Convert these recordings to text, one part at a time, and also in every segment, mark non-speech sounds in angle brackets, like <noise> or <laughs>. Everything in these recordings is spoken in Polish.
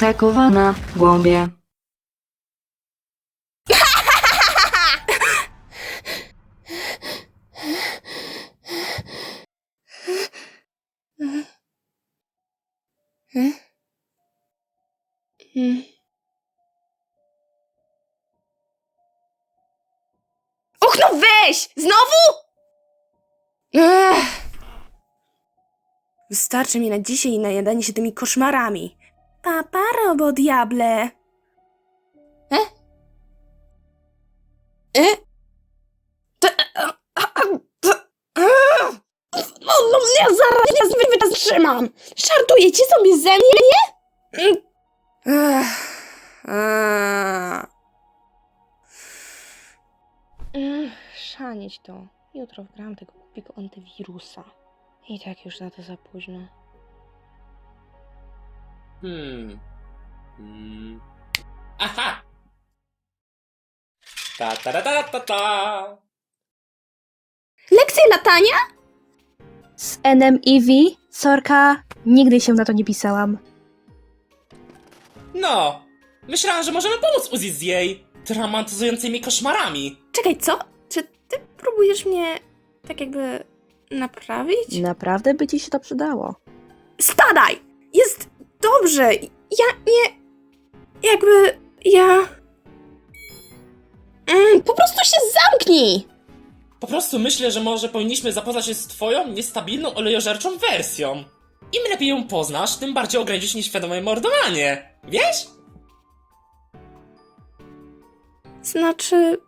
Sakowana głąbie. Och, no weź! Znowu? Ech. Wystarczy mi na dzisiaj najadanie się tymi koszmarami. Papa, robo diable. E? E? To, a, a, a, to, a. No, no, ja zaraz, ja zbyt wytrzymam. Żartujecie sobie ze mnie, nie? Mm. Ech. A. Ech, Szanić to. Jutro wgram tego głupiego antywirusa. I tak już na to za późno. Hmm. Hmm. Aha! Ta ta ta ta ta ta! Lekcje latania? Z NMEV? Sorka, nigdy się na to nie pisałam. No! Myślałam, że możemy pomóc Uzi z jej traumatyzującymi koszmarami. Czekaj, co? Czy ty próbujesz mnie tak jakby naprawić? Naprawdę by ci się to przydało. Spadaj! Jest dobrze. Ja nie. Jakby. Ja. Mm, po prostu się zamknij! Po prostu myślę, że może powinniśmy zapoznać się z twoją niestabilną olejożerczą wersją. Im lepiej ją poznasz, tym bardziej ograniczysz nieświadome mordowanie. Wiesz? Znaczy.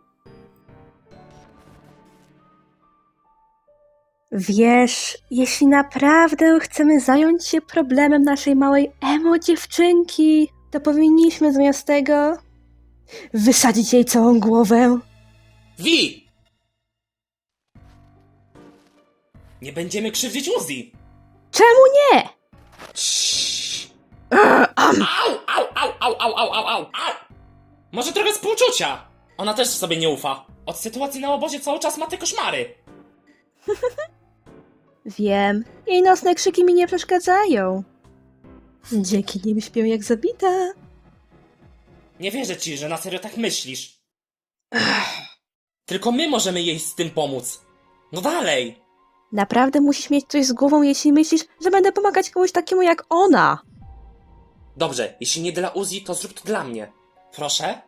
Wiesz, jeśli naprawdę chcemy zająć się problemem naszej małej emo dziewczynki, to powinniśmy zamiast tego wysadzić jej całą głowę. Wi! Nie będziemy krzywdzić Uzi! Czemu nie? Au, au, au, au, au, au, au, au! Może trochę współczucia! Ona też sobie nie ufa. Od sytuacji na obozie cały czas ma te koszmary. Wiem, jej nocne krzyki mi nie przeszkadzają. Dzięki nim śpię jak zabita. Nie wierzę ci, że na serio tak myślisz. Tylko my możemy jej z tym pomóc. No dalej! Naprawdę musisz mieć coś z głową, jeśli myślisz, że będę pomagać komuś takiemu jak ona. Dobrze, jeśli nie dla Uzi, to zrób to dla mnie. Proszę?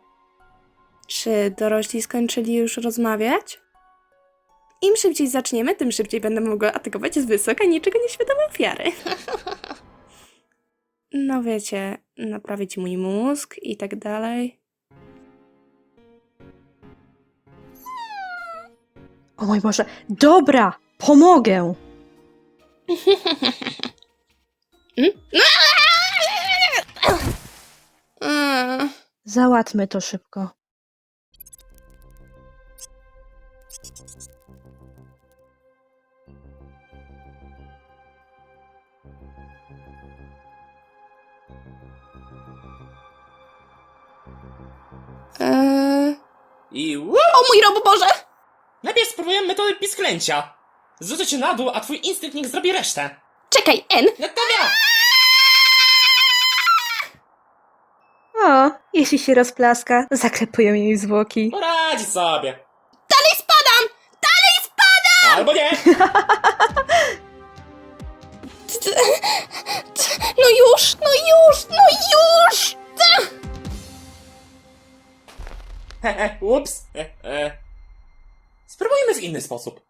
Czy dorośli skończyli już rozmawiać? Im szybciej zaczniemy, tym szybciej będę mogła atakować z wysoka niczego nieświadome ofiary. <laughs> no wiecie, naprawić mój mózg i tak dalej. O mój Boże, dobra, pomogę. Mm. Załatwmy to szybko. Eee, I o mój roboboże! Najpierw spróbujemy metody pisklęcia. Zrzucę cię na dół, a twój instynkt niech zrobi resztę. Czekaj, N! Natalia! O, jeśli się rozplaska, zaklepują jej zwłoki. Poradzi sobie. Dalej spadam! Dalej spadam! Albo nie! <laughs> No już, no już, no już! <laughs> ups. <laughs> Spróbujmy w inny sposób.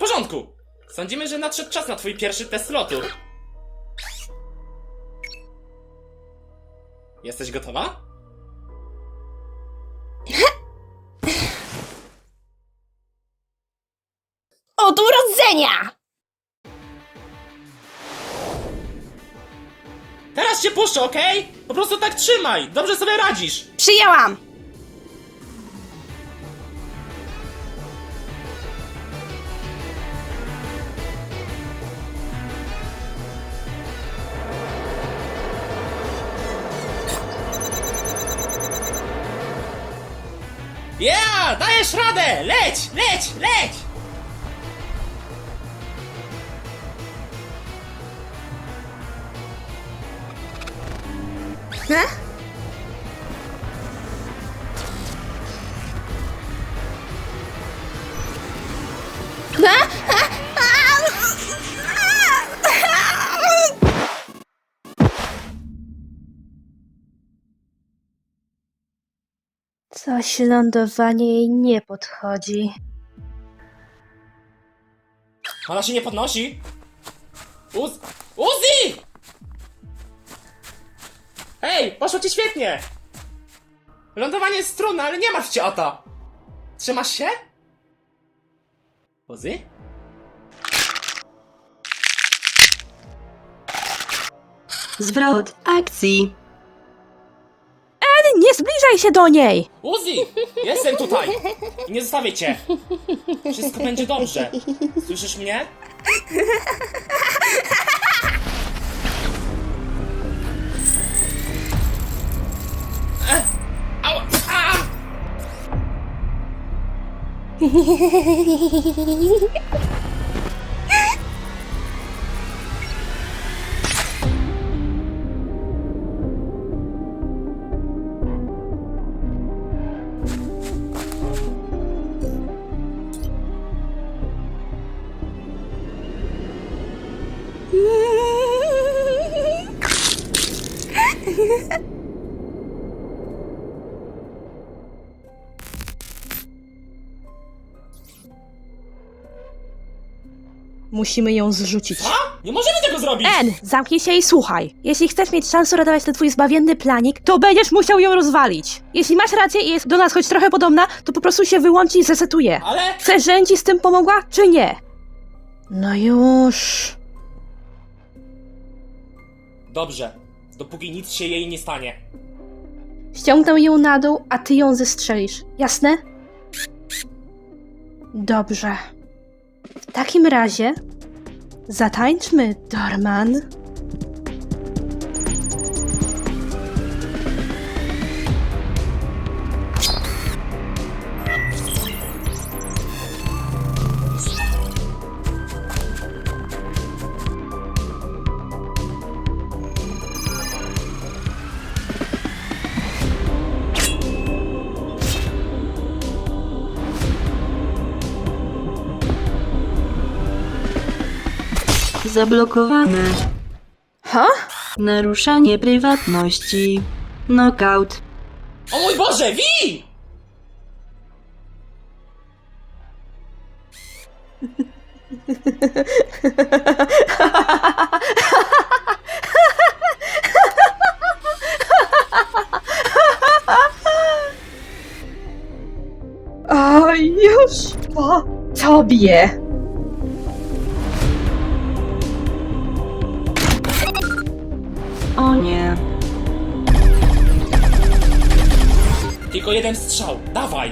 Porządku. Sądzimy, że nadszedł czas na twój pierwszy test lotu. Jesteś gotowa? Od urodzenia! Teraz cię puszczę, okej? Po prostu tak trzymaj! Dobrze sobie radzisz! Przyjęłam! Yeah! Dajesz radę! Leć! Leć! Leć! Ha? Coś lądowanie jej nie podchodzi. Ona się nie podnosi! Uz... Uzi! Hej, poszło ci świetnie! Lądowanie jest trudne, ale nie martw się o to! Trzymasz się? Uzi? Zwrot akcji. Zbliżaj się do niej! Uzi! Jestem tutaj! Nie zostawię cię! Wszystko będzie dobrze. Słyszysz mnie? Musimy ją zrzucić. Co? Nie możemy tego zrobić! En, zamknij się i słuchaj. Jeśli chcesz mieć szansę ratować ten twój zbawienny planik, to będziesz musiał ją rozwalić. Jeśli masz rację i jest do nas choć trochę podobna, to po prostu się wyłączy i zresetuje. Ale... Chcesz, żebym ci z tym pomogła, czy nie? No już. Dobrze. Dopóki nic się jej nie stanie. Ściągnę ją na dół, a ty ją zestrzelisz. Jasne? Dobrze. W takim razie zatańczmy, Dorman. Zablokowane. Ha? Naruszanie prywatności. Knockout. O mój Boże, Wi! O, już po tobie. Tylko jeden strzał. Dawaj!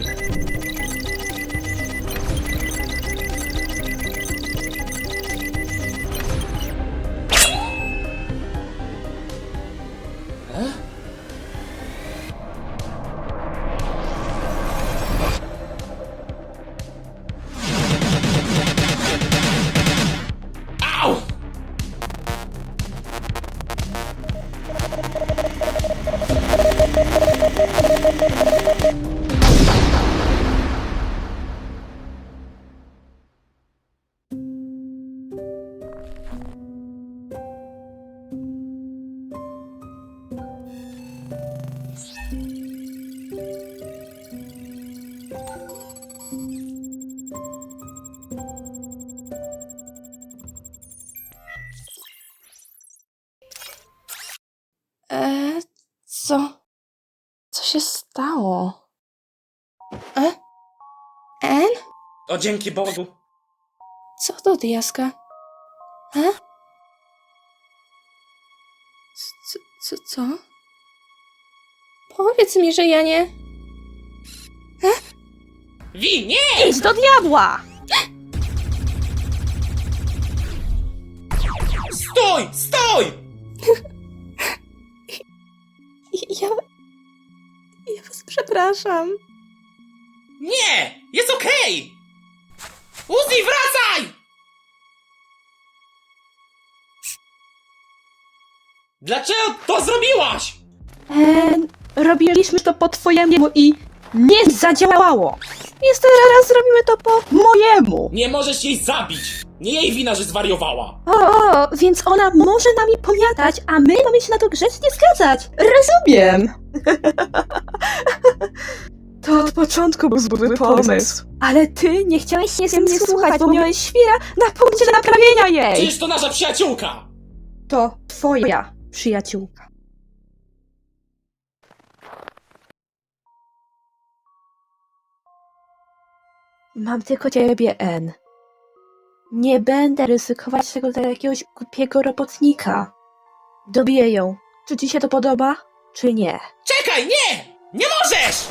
O dzięki Bogu. Co to, diaska? E? Co, co, co? Powiedz mi, że ja nie... Wi, nie! Idź do diabła! Stój! Stój! <laughs> Ja... Ja was przepraszam. Nie! Jest okej! Uzi, wracaj! Dlaczego to zrobiłaś? En, robiliśmy to po twojemu i nie zadziałało. Więc teraz zrobimy to po mojemu. Nie możesz jej zabić! Nie jej wina, że zwariowała! O, o, więc ona może nami pomiatać, a my mamy się na to grzecznie zgadzać. Rozumiem. <laughs> To od początku był zły pomysł. Ale ty nie chciałeś się ze mnie słuchać, bo miałeś świra na punkcie naprawienia jej. Przecież to nasza przyjaciółka! To twoja przyjaciółka. Mam tylko ciebie, N. Nie będę ryzykować tego dla jakiegoś głupiego robotnika. Dobiję ją. Czy ci się to podoba, czy nie? Czekaj, nie! Nie możesz!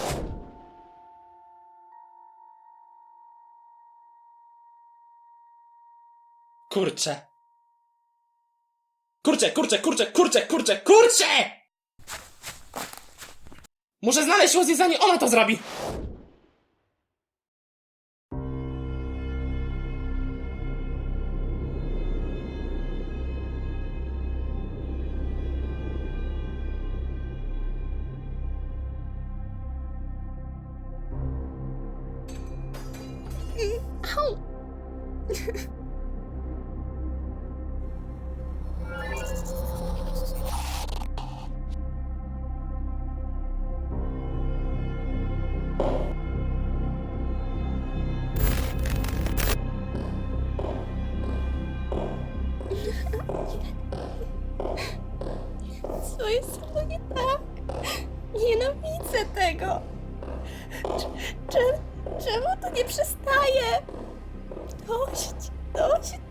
Kurczę. Kurczę, kurczę, kurczę, kurczę, kurczę, kurczę! Muszę znaleźć Uzi, zanim ona to zrobi! ya. Şiddet.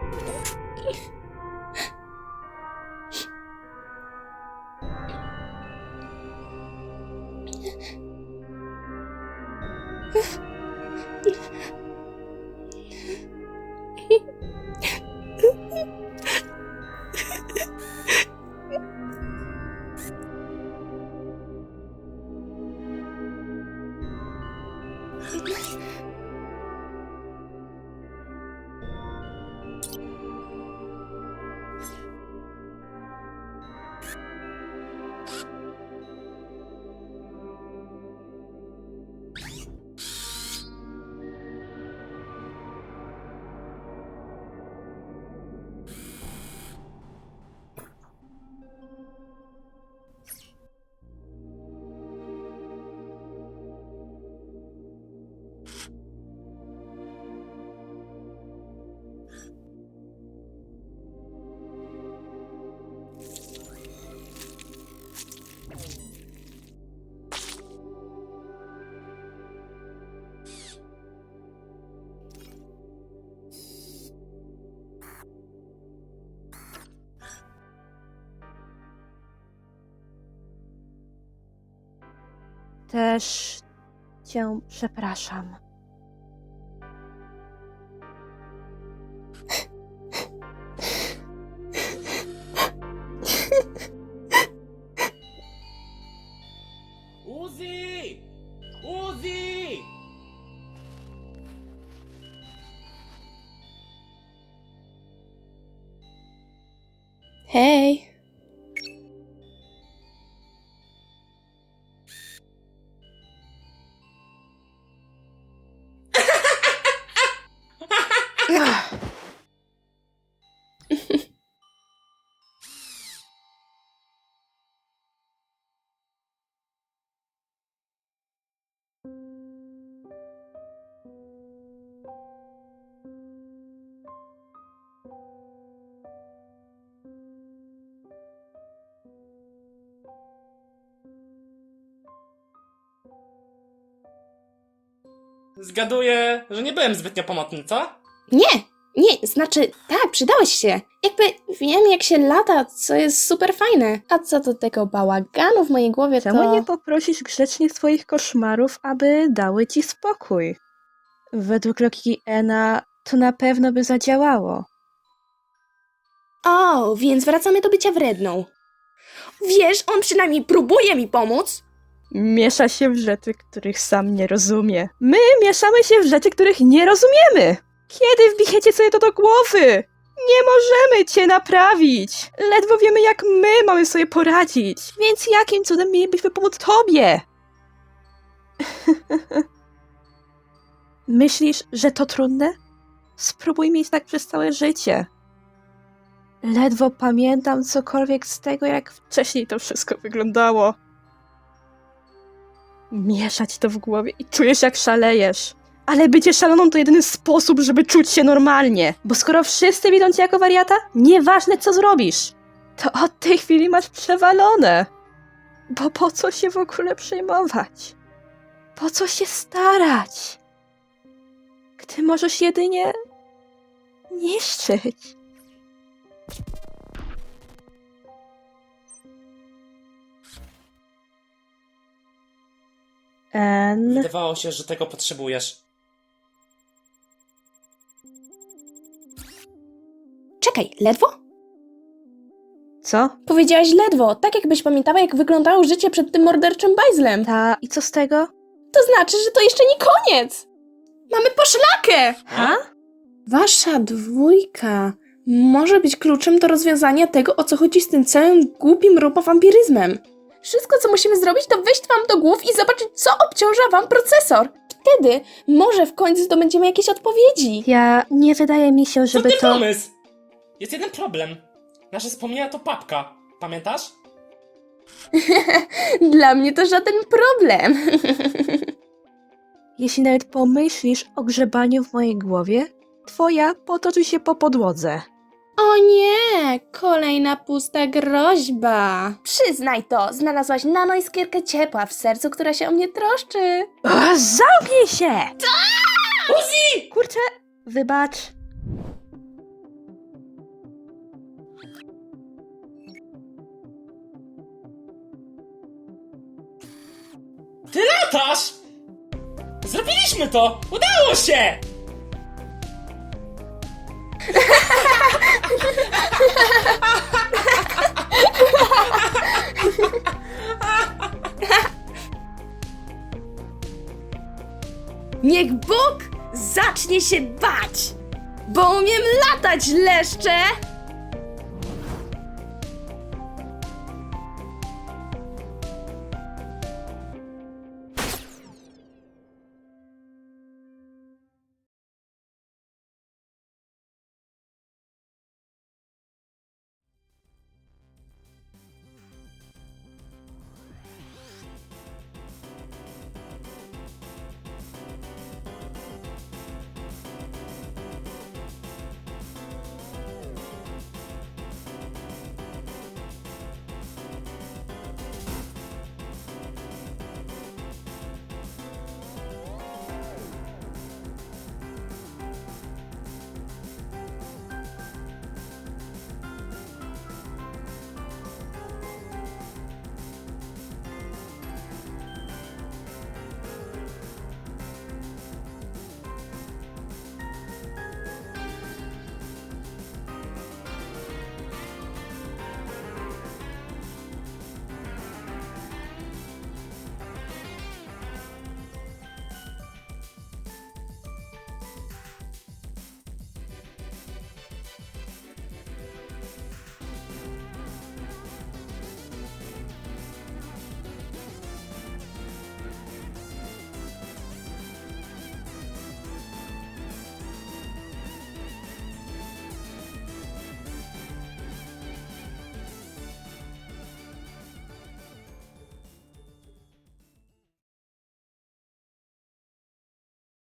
Thank you. Też cię przepraszam. Zgaduję, że nie byłem zbytnio pomocny, co? Nie, nie, znaczy tak, przydałeś się. Jakby wiem, jak się lata, co jest super fajne. A co do tego bałaganu w mojej głowie, Czemu to... nie poprosisz grzecznie swoich koszmarów, aby dały ci spokój? Według logiki Ena to na pewno by zadziałało. O, więc wracamy do bycia wredną. Wiesz, on przynajmniej próbuje mi pomóc. Miesza się w rzeczy, których sam nie rozumie. My mieszamy się w rzeczy, których nie rozumiemy. Kiedy wbichecie sobie to do głowy? Nie możemy cię naprawić. Ledwo wiemy, jak my mamy sobie poradzić. Więc jakim cudem mielibyśmy pomóc tobie? <laughs> Myślisz, że to trudne? Spróbuj mieć tak przez całe życie. Ledwo pamiętam cokolwiek z tego, jak wcześniej to wszystko wyglądało. Mieszać to w głowie i czujesz, jak szalejesz. Ale bycie szaloną to jedyny sposób, żeby czuć się normalnie. Bo skoro wszyscy widzą cię jako wariata, nieważne co zrobisz, to od tej chwili masz przewalone. Bo po co się w ogóle przejmować? Po co się starać? Gdy możesz jedynie niszczyć. En... Wydawało się, że tego potrzebujesz. Czekaj, ledwo? Co? Powiedziałaś ledwo, tak jakbyś pamiętała, jak wyglądało życie przed tym morderczym bajzlem. Ta... I co z tego? To znaczy, że to jeszcze nie koniec! Mamy poszlakę! Ha? Wasza dwójka może być kluczem do rozwiązania tego, o co chodzi z tym całym głupim robowampiryzmem. Wszystko, co musimy zrobić, to wejść wam do głów i zobaczyć, co obciąża wam procesor. Wtedy może w końcu zdobędziemy jakieś odpowiedzi. Ja... Nie wydaje mi się, Co żeby ty to... pomysł? Jest jeden problem. Nasze wspomnienia to papka. Pamiętasz? <laughs> Dla mnie to żaden problem. <laughs> Jeśli nawet pomyślisz o grzebaniu w mojej głowie, twoja potoczy się po podłodze. O nie, kolejna pusta groźba. Przyznaj to, znalazłaś nanoiskierkę ciepła w sercu, która się o mnie troszczy. O, zamknij się! Uzi! Kurczę, wybacz. Ty latasz! Zrobiliśmy to! Udało się! Niech Bóg zacznie się bać, bo umiem latać, leszcze!